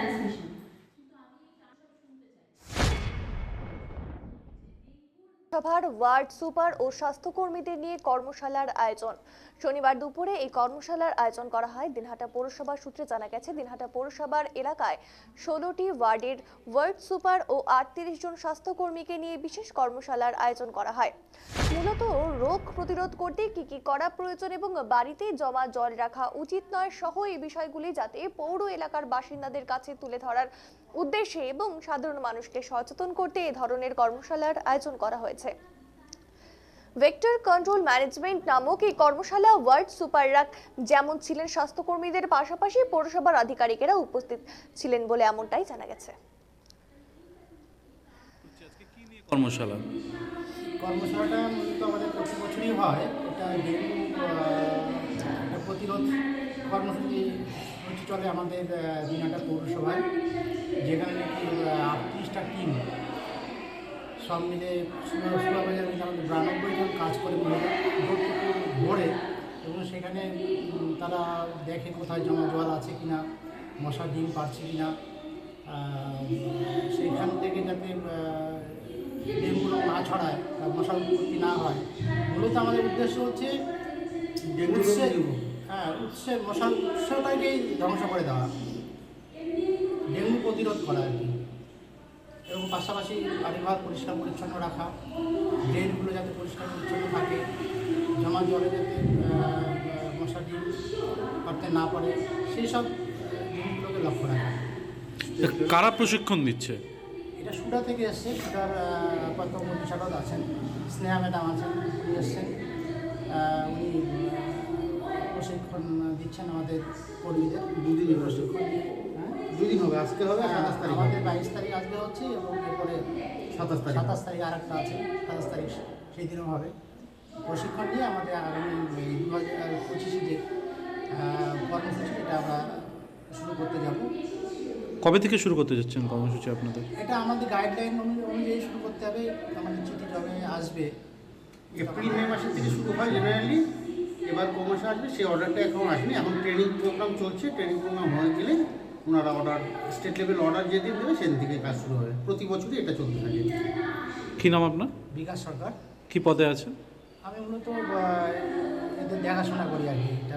transmission. সভার word super ও স্বাস্থ্যকর্মীদের নিয়ে কর্মশালার আয়োজন। শনিবার দুপুরে এই কর্মশালার আয়োজন করা হয় দিনহাটা পৌরসভা সূত্রে জানা গেছে, দিনহাটা পৌরসভার এলাকায় ষোলোটি ওয়ার্ডের ওয়ার্ড সুপার ও আটত্রিশ জন স্বাস্থ্যকর্মীকে নিয়ে বিশেষ কর্মশালার আয়োজন করা হয়। মূলত রোগ প্রতিরোধ করতে কি কি করা প্রয়োজন এবং বাড়িতে জমা জল রাখা উচিত নয় সহ এই বিষয়গুলি যাতে পৌর এলাকার বাসিন্দাদের কাছে তুলে ধরার উদ্দেশ্যে এবং সাধারণ মানুষকে সচেতন করতে এ ধরনের কর্মশালার আয়োজন করা হয়েছে। ভেক্টর কন্ট্রোল ম্যানেজমেন্ট নামক এই কর্মশালা ওয়ার্ড সুপাররা যেমন ছিলেন স্বাস্থ্যকর্মীদের পাশাপাশি পৌরসভার আধিকারিকেরা উপস্থিত ছিলেন বলে এমনটাই জানা গেছে। কর্মশালা? কর্মশালাটা মূলত আমাদের প্রতি বছরই হয়। এটা ডেঙ্গু প্রতিরোধ কর্মসূচি চলে আমাদের দিনাটা পৌরসভায় যেখানে নাকি আটত্রিশটা টিম সব মিলে বিরানব্বই জন কাজ করে ভোর থেকে ভোরে এবং সেখানে তারা দেখে কোথায় জমা জল আছে কিনা মশা ডিম পারছে কিনা। আহ, সেখান থেকে যাতে ডেঙ্গুগুলো না ছড়ায় বা মশার উৎপত্তি না হয়। মূলত আমাদের উদ্দেশ্য হচ্ছে উৎসে হ্যাঁ উৎসে মশার উৎসটাকেই ধ্বংস করে দেওয়া। ডেঙ্গু প্রতিরোধ করা আর কি। এবং পাশাপাশি বাড়িঘর পরিষ্কার পরিচ্ছন্ন রাখা ড্রেনগুলো যাতে পরিষ্কার পরিচ্ছন্ন থাকে জমা জলে যাতে মশা ডিম করতে না পারে সেই সব জিনিসগুলোকে লক্ষ্য রাখা। কারা প্রশিক্ষণ দিচ্ছে এটা সুরা থেকে এসছে সুরার আপাতত মন্ত্রিসারদ আছেন স্নেহা ম্যাডাম আছেন উনি এসছেন। উনি প্রশিক্ষণ দিচ্ছেন আমাদের কর্মীদের। দুদিনই প্রশিক্ষণ। দিয়ে? দুদিন হবে আজকে হবে সাতাশ তারিখ আমাদের বাইশ তারিখ আজকে হচ্ছে এবং এরপরে সাতাশ তারিখ সাতাশ তারিখ আর একটা আছে সাতাশ তারিখ সেই দিনও হবে। প্রশিক্ষণ নিয়ে আমাদের আগামী দু হাজার পঁচিশে যে কর্মসূচি এটা আমরা শুরু করতে যাব। কবে থেকে শুরু করতে যাচ্ছেন কর্মসূচি আপনাদের? এটা আমাদের গাইডলাইন অনুযায়ী শুরু করতে হবে আমাদের চিঠি যবে আসবে। এপ্রিল মে মাসের থেকে শুরু হয় জেনারেলি এবার কমাসে আসবে সেই অর্ডারটা এখন আসেনি। এখন ট্রেনিং প্রোগ্রাম চলছে ট্রেনিং প্রোগ্রাম হয়ে গেলে ওনারা অর্ডার স্টেট লেভেল অর্ডার যেদিন দেবে সেদিন থেকে কাজ শুরু হবে। প্রতি বছরই এটা চলতে থাকে। কী নাম আপনার? বিকাশ সরকার। কী পদে আছে আমি মূলত এদের দেখাশোনা করি আর কি। এটা